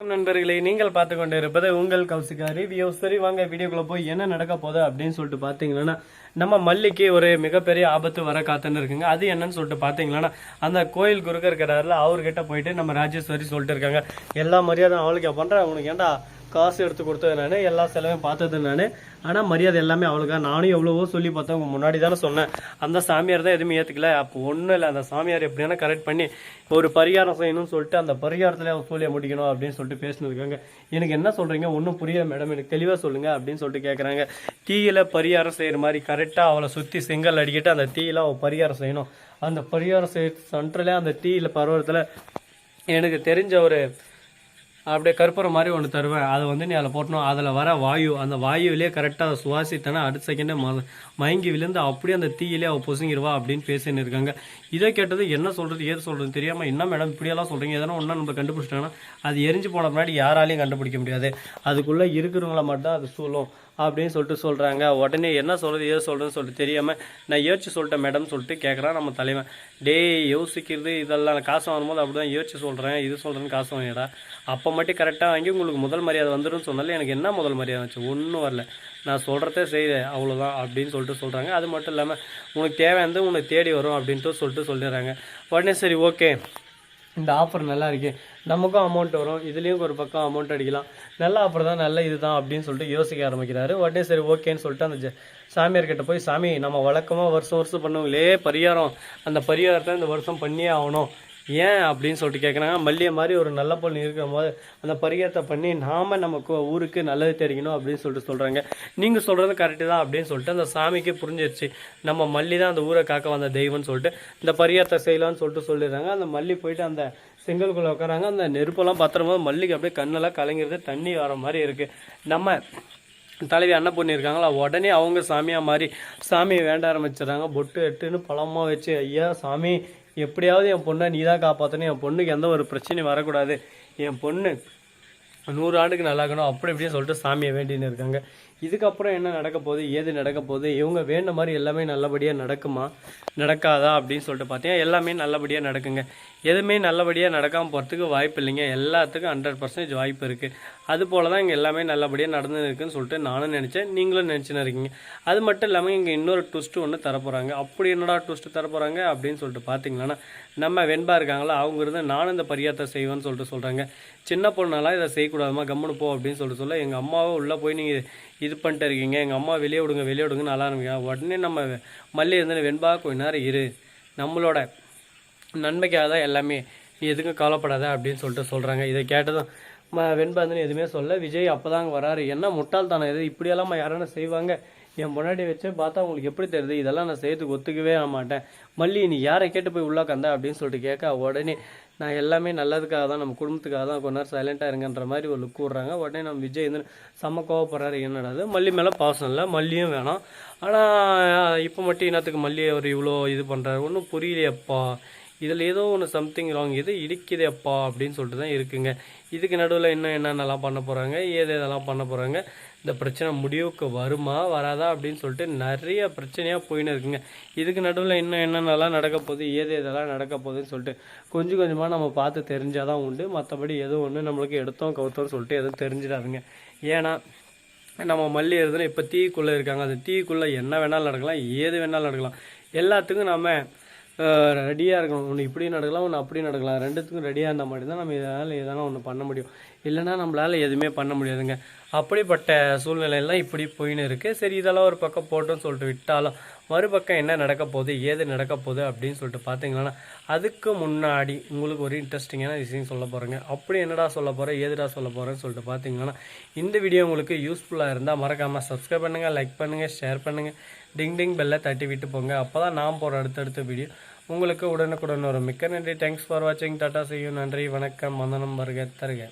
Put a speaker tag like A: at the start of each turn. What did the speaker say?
A: நண்பர்களே நீங்கள் பார்த்து கொண்டு இருப்பது உங்கள் கௌசிகா ரிவ்யூ சரி வாங்க வீடியோக்குள்ள போய் என்ன நடக்க போகுது அப்படின்னு சொல்லிட்டு பார்த்தீங்கன்னா நம்ம மல்லிக்கு ஒரு மிகப்பெரிய ஆபத்து வர காத்துன்னு இருக்குங்க. அது என்னன்னு சொல்லிட்டு பார்த்தீங்கன்னா அந்த கோயில் குறுக்க இருக்கிறாரில் அவர்கிட்ட போயிட்டு நம்ம ராஜேஸ்வரி சொல்லிட்டு இருக்காங்க. எல்லா மரியாதை அவளுக்கு பண்றேன். உனக்கு ஏன்டா காசு எடுத்து கொடுத்தது நான் எல்லா செலவையும் பார்த்தது நான். ஆனால் மரியாதை எல்லாமே அவளுக்காக நானும் எவ்வளவோ சொல்லி பார்த்தேன் உங்க முன்னாடி தானே சொன்னேன். அந்த சாமியார் தான் எதுவுமே ஏற்றுக்கல அப்போ ஒன்றும் இல்லை அந்த சாமியார் எப்படியான கரெக்ட் பண்ணி ஒரு பரிகாரம் செய்யணும்னு சொல்லிட்டு அந்த பரிகாரத்தில் அவன் சூழிய முடிக்கணும் அப்படின்னு சொல்லிட்டு பேசினிருக்காங்க எனக்கு என்ன சொல்கிறீங்க ஒன்றும் புரியல மேடம் எனக்கு தெளிவாக சொல்லுங்கள் அப்படின்னு சொல்லிட்டு கேட்குறாங்க தீயில பரிகாரம் செய்கிற மாதிரி கரெக்டாக அவளை சுற்றி செங்கல் அடிக்கிட்டு அந்த தீயில அவள் பரிகாரம் செய்யணும். அந்த பரிகாரம் செய்ய சென்டரில் அந்த தீயில பருவத்தில் எனக்கு தெரிஞ்ச ஒரு அப்படியே கற்பூரம் மாதிரி ஒன்று தருவேன். அதை வந்து நீ அதில் போட்டணும் அதில் வர வாயு அந்த வாயுவிலே கரெக்டாக அதை சுவாசித்தனா அடுத்த செகண்டே ம மயங்கி விழுந்து அப்படியே அந்த தீயிலே அவள் பொசுங்கிடுவா அப்படின்னு பேசின்னு இருக்காங்க. இதை கேட்டது என்ன சொல்கிறது ஏது சொல்கிறது தெரியாமல் என்ன மேடம் இப்படியெல்லாம் சொல்கிறீங்க எதனா ஒன்றா நம்ம கண்டுபிடிச்சிட்டாங்கன்னா அது எரிஞ்சு போன முன்னாடி யாராலையும் கண்டுபிடிக்க முடியாது. அதுக்குள்ளே இருக்கிறவங்கள மட்டும் அது சூழும். அப்படின்னு சொல்லிட்டு சொல்கிறாங்க உடனே என்ன சொல்கிறது ஏதோ சொல்கிறதுன்னு சொல்லிட்டு தெரியாமல் நான் யோசிச்சு சொல்லிட்டேன் மேடம் சொல்லிட்டு கேட்குறான் நம்ம தலைவன். டேய் யோசிக்கிறது இதெல்லாம் நான் காசு வாங்கும்போது அப்படி தான் யோசிச்சு சொல்கிறேன் இது சொல்கிறேன்னு காசு வாங்கிடா அப்போ மட்டும் கரெக்டாக வாங்கி உங்களுக்கு முதல் மரியாதை வந்துடும் சொன்னாலும் எனக்கு என்ன முதல் மரியாதை வந்துச்சு? ஒன்றும் வரல. நான் சொல்கிறதே செய்த அவ்வளோதான் அப்படின்னு சொல்லிட்டு சொல்கிறாங்க அது மட்டும் இல்லாமல் உனக்கு தேவையானது உனக்கு தேடி வரும் அப்படின்ட்டு சொல்லிட்டு சொல்லிடுறாங்க. உடனே சரி ஓகே இந்த ஆஃபர் நல்லா இருக்கு. நமக்கும் அமௌண்ட் வரும். இதுலேயும் ஒரு பக்கம் அமௌண்ட் அடிக்கலாம். நல்ல ஆஃபர் தான் நல்ல இது தான் அப்படின்னு சொல்லிட்டு யோசிக்க ஆரம்பிக்கிறாரு. உடனே சரி ஓகேன்னு சொல்லிட்டு அந்த ஜ- சாமியார் போய் சாமி நம்ம வழக்கமாக வருஷம் வருஷம் பண்ணுவோங்களே பரிகாரம். அந்த பரிகாரத்தை இந்த வருஷம் பண்ணியே ஆகணும். ஏன் அப்படின்னு சொல்லிட்டு கேட்குறாங்க மல்லிகை மாதிரி ஒரு நல்ல பொண்ணு இருக்கும் போது அந்த பரிகாரத்தை பண்ணி நாம நமக்கு ஊருக்கு நல்லது தெரிவிக்கணும் அப்படின்னு சொல்லிட்டு சொல்கிறாங்க நீங்கள் சொல்கிறது கரெக்டு தான் அப்படின்னு சொல்லிட்டு அந்த சாமிக்கு புரிஞ்சிருச்சு. நம்ம மல்லி தான் அந்த ஊரை காக்க வந்த தெய்வம்னு சொல்லிட்டு இந்த பரிகாரத்தை செய்யலாம்னு சொல்லிட்டு சொல்லிடுறாங்க. அந்த மல்லி போயிட்டு அந்த செங்கல்குள்ளே உட்காராங்க. அந்த நெருப்பெல்லாம் பத்திரம் போது மல்லிக்கு அப்படியே கண்ணெல்லாம் கலங்கிறது தண்ணி வர மாதிரி இருக்குது நம்ம தலைவி அண்ணன் பொண்ணு இருக்காங்களா? உடனே அவங்க சாமியாக மாதிரி சாமியை வேண்ட ஆரம்பிச்சிடுறாங்க. பொட்டு எட்டுன்னு பழமாக வச்சு ஐயா சாமி எப்படியாவது என் பொண்ணை நீ தான் காப்பாற்றணும் என் பொண்ணுக்கு எந்த ஒரு பிரச்சனையும் வரக்கூடாது. என் பொண்ணு நூறு ஆண்டுக்கு நல்லாக்கணும் அப்படி இப்படின்னு சொல்லிட்டு சாமியை வேண்டின்னு இருக்காங்க. இதுக்கப்புறம் என்ன நடக்க போகுது ஏது நடக்க போகுது இவங்க வேண்ட மாதிரி எல்லாமே நல்லபடியாக நடக்குமா நடக்காதா அப்படின்னு சொல்லிட்டு பார்த்தீங்கன்னா எல்லாமே நல்லபடியாக நடக்குங்க. எதுவுமே நல்லபடியாக நடக்காமல் போகிறதுக்கு வாய்ப்பு இல்லைங்க. எல்லாத்துக்கும் ஹண்ட்ரட் பர்சன்டேஜ் வாய்ப்பு இருக்குது அது போல தான் இங்கே எல்லாமே நல்லபடியாக நடந்து இருக்குன்னு சொல்லிட்டு நானும் நினச்சேன் நீங்களும் நினச்சின்னு இருக்கீங்க. அது மட்டும் இல்லாமல் இங்கே இன்னொரு ட்விஸ்ட்டு ஒன்று தரப்போகிறாங்க அப்படி என்னடா ட்விஸ்ட்டு தரப்போகிறாங்க அப்படின்னு சொல்லிட்டு பார்த்தீங்கன்னா நம்ம வெண்பா இருக்காங்களா அவங்க இருந்து நானும் இந்த பரியாத்தை செய்வேன்னு சொல்லிட்டு சொல்கிறாங்க சின்ன பொண்ணெல்லாம் இதை செய்யக்கூடாதுமா கம்முனு போ அப்படின்னு சொல்லிட்டு சொல்ல எங்கள் அம்மாவை உள்ளே போய் நீங்கள் இது பண்ணிட்டு இருக்கீங்க எங்கள் அம்மா வெளியே விடுங்க வெளியே விடுங்கன்னு நல்லா இருந்தீங்க. உடனே நம்ம மல்லி இருந்து வெண்பா கொஞ்ச நேரம் இரு. நம்மளோட நன்மைக்காக தான் எல்லாமே. நீ எதுக்கும் கவலைப்படாத அப்படின்னு சொல்லிட்டு சொல்கிறாங்க இதை கேட்டதும் ம வெண்பாந்தன் எதுவுமே சொல்ல விஜய் அப்போ தாங்க வராரு. என்ன முட்டாள்தானே இது? இப்படியெல்லாம் யாரான செய்வாங்க? என் முன்னாடி வச்சு பார்த்தா உங்களுக்கு எப்படி தெரியுது? இதெல்லாம் நான் செய்யறதுக்கு ஒத்துக்கவே மாட்டேன். மல்லி நீ யாரை கேட்டு போய் உள்ளே கந்த அப்படின்னு சொல்லிட்டு கேட்க உடனே நான் எல்லாமே நல்லதுக்காக தான் நம்ம குடும்பத்துக்காக தான் கொஞ்ச நேரம் சைலண்டாக இருங்கன்ற மாதிரி ஒரு லுக் விட்றாங்க. உடனே நம்ம விஜய் வந்து செம்ம கோவப்படுறாரு என்னடாது மல்லி மேலே பாசம் இல்லை மல்லியும் வேணாம். ஆனால் இப்போ மட்டும் என்னத்துக்கு மல்லி அவர் இவ்வளோ இது பண்ணுறாரு ஒன்றும் புரியலையப்பா. இதில் ஏதோ ஒன்று சம்திங் ராங் இது இடிக்குதேப்பா அப்படின்னு சொல்லிட்டு தான் இருக்குங்க. இதுக்கு நடுவில் இன்னும் என்னென்னலாம் பண்ண போகிறாங்க ஏது இதெல்லாம் பண்ண போகிறாங்க இந்த பிரச்சனை முடிவுக்கு வருமா வராதா அப்படின்னு சொல்லிட்டு நிறைய பிரச்சனையாக போயின்னு இருக்குங்க. இதுக்கு நடுவில் இன்னும் என்னென்னலாம் நடக்க போகுது? ஏது இதெல்லாம் நடக்க போகுதுன்னு சொல்லிட்டு கொஞ்சம் கொஞ்சமாக நம்ம பார்த்து தெரிஞ்சால் தான் உண்டு. மற்றபடி எதுவும் ஒன்று நம்மளுக்கு எடுத்தோம் கவுத்தோம்னு சொல்லிட்டு எதுவும் தெரிஞ்சிடாதுங்க. ஏன்னா நம்ம மல்லி எழுதுனா இப்போ தீக்குள்ளே இருக்காங்க. அந்த தீக்குள்ளே என்ன வேணாலும் நடக்கலாம் ஏது வேணாலும் நடக்கலாம். எல்லாத்துக்கும் நம்ம ரெடியாக இருக்கணும். ஒன்று இப்படி நடக்கலாம் ஒன்று அப்படி நடக்கலாம். ரெண்டுத்துக்கும் ரெடியாக இருந்தால் மட்டும்தான் நம்ம இதனால் எதனா ஒன்று பண்ண முடியும். இல்லைன்னா நம்மளால் எதுவுமே பண்ண முடியாதுங்க. அப்படிப்பட்ட சூழ்நிலையெல்லாம் இப்படி போயின்னு இருக்குது சரி இதெல்லாம் ஒரு பக்கம் போட்டோன்னு சொல்லிட்டு விட்டாலும் மறுபக்கம் என்ன நடக்க போகுது ஏது நடக்க போகுது அப்படின்னு சொல்லிட்டு பார்த்தீங்கன்னா அதுக்கு முன்னாடி உங்களுக்கு ஒரு இன்ட்ரெஸ்டிங்கான விஷயம் சொல்ல போகிறேங்க அப்படி என்னடா சொல்ல போகிறேன் ஏதுடா சொல்ல போகிறேன்னு சொல்லிட்டு பார்த்தீங்கன்னா இந்த வீடியோ உங்களுக்கு யூஸ்ஃபுல்லாக இருந்தால் மறக்காமல் சப்ஸ்கிரைப் பண்ணுங்கள் லைக் பண்ணுங்கள் ஷேர் பண்ணுங்கள் டிங் டிங் பெல்லை தட்டி விட்டு போங்க. அப்போ தான் நான் போகிற அடுத்தடுத்த வீடியோ உங்களுக்கு உடனுக்குடன் வரும். மிக்க நன்றி. தேங்க்ஸ் ஃபார் வாட்சிங் டாட்டா செய்யும் நன்றி வணக்கம். மந்தனம் வருக தருக.